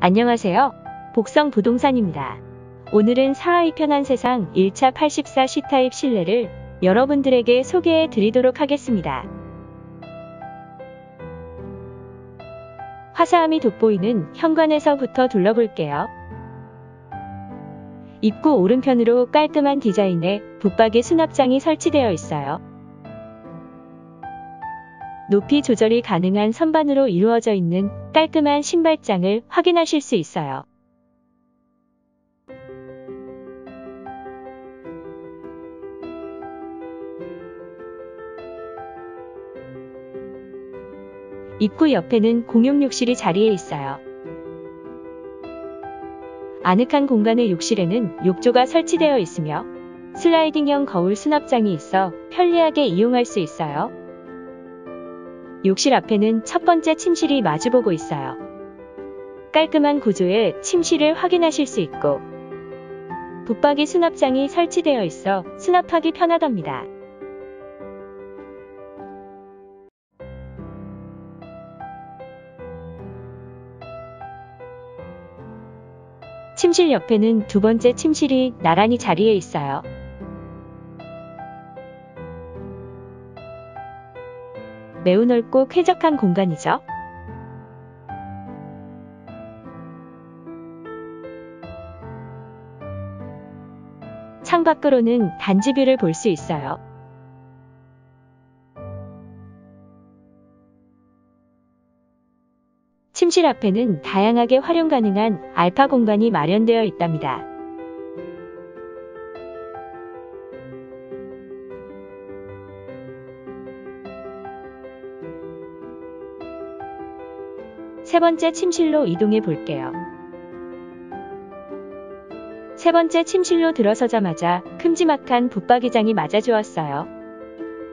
안녕하세요. 복성 부동산입니다. 오늘은 사하이 편한 세상 1차 84 C타입 실내를 여러분들에게 소개해 드리도록 하겠습니다. 화사함이 돋보이는 현관에서부터 둘러볼게요. 입구 오른편으로 깔끔한 디자인의 붙박이 수납장이 설치되어 있어요. 높이 조절이 가능한 선반으로 이루어져 있는 깔끔한 신발장을 확인하실 수 있어요. 입구 옆에는 공용 욕실이 자리해 있어요. 아늑한 공간의 욕실에는 욕조가 설치되어 있으며 슬라이딩형 거울 수납장이 있어 편리하게 이용할 수 있어요. 욕실 앞에는 첫 번째 침실이 마주보고 있어요. 깔끔한 구조의 침실을 확인하실 수 있고 붙박이 수납장이 설치되어 있어 수납하기 편하답니다. 침실 옆에는 두 번째 침실이 나란히 자리해 있어요. 매우 넓고 쾌적한 공간이죠. 창밖으로는 단지뷰를 볼 수 있어요. 침실 앞에는 다양하게 활용 가능한 알파 공간이 마련되어 있답니다. 세 번째 침실로 이동해 볼게요. 세 번째 침실로 들어서자마자 큼지막한 붙박이장이 맞아주었어요.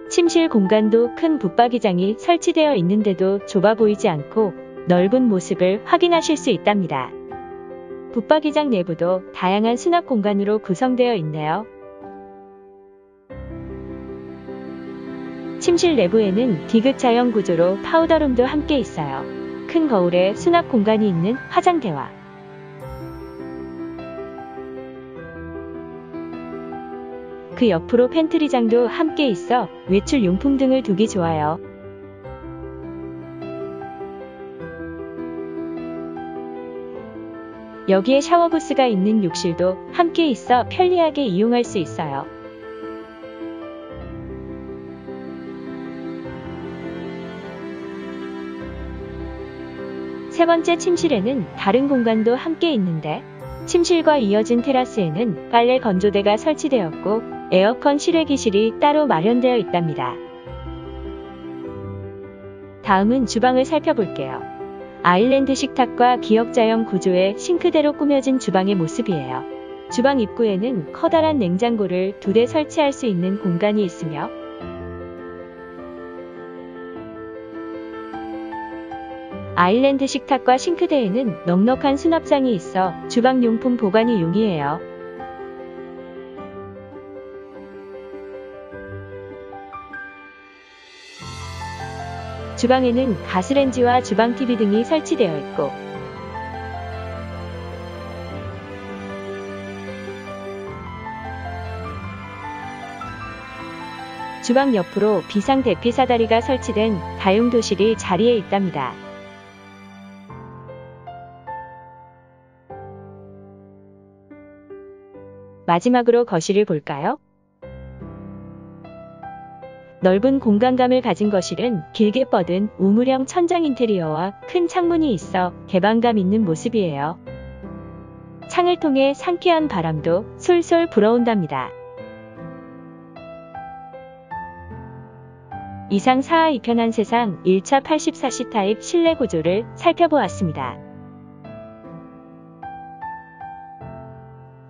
침실 공간도 큰 붙박이장이 설치되어 있는데도 좁아 보이지 않고 넓은 모습을 확인하실 수 있답니다. 붙박이장 내부도 다양한 수납 공간으로 구성되어 있네요. 침실 내부에는 디귿자형 구조로 파우더룸도 함께 있어요. 큰 거울에 수납 공간이 있는 화장대와 그 옆으로 팬트리장도 함께 있어 외출 용품 등을 두기 좋아요. 여기에 샤워부스가 있는 욕실도 함께 있어 편리하게 이용할 수 있어요. 세 번째 침실에는 다른 공간도 함께 있는데 침실과 이어진 테라스에는 빨래 건조대가 설치되었고 에어컨 실외기실이 따로 마련되어 있답니다. 다음은 주방을 살펴볼게요. 아일랜드 식탁과 기역자형 구조의 싱크대로 꾸며진 주방의 모습이에요. 주방 입구에는 커다란 냉장고를 두 대 설치할 수 있는 공간이 있으며 아일랜드 식탁과 싱크대에는 넉넉한 수납장이 있어 주방용품 보관이 용이해요. 주방에는 가스렌지와 주방 TV 등이 설치되어 있고 주방 옆으로 비상 대피 사다리가 설치된 다용도실이 자리에 있답니다. 마지막으로 거실을 볼까요? 넓은 공간감을 가진 거실은 길게 뻗은 우물형 천장 인테리어와 큰 창문이 있어 개방감 있는 모습이에요. 창을 통해 상쾌한 바람도 솔솔 불어온답니다. 이상 4하 2편한 세상 1차 84시 타입 실내 구조를 살펴보았습니다.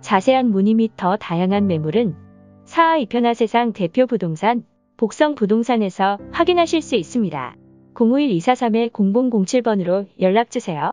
자세한 문의 및 더 다양한 매물은 4하 2편한 세상 대표 부동산 복성 부동산에서 확인하실 수 있습니다. 051-243-0007번으로 연락주세요.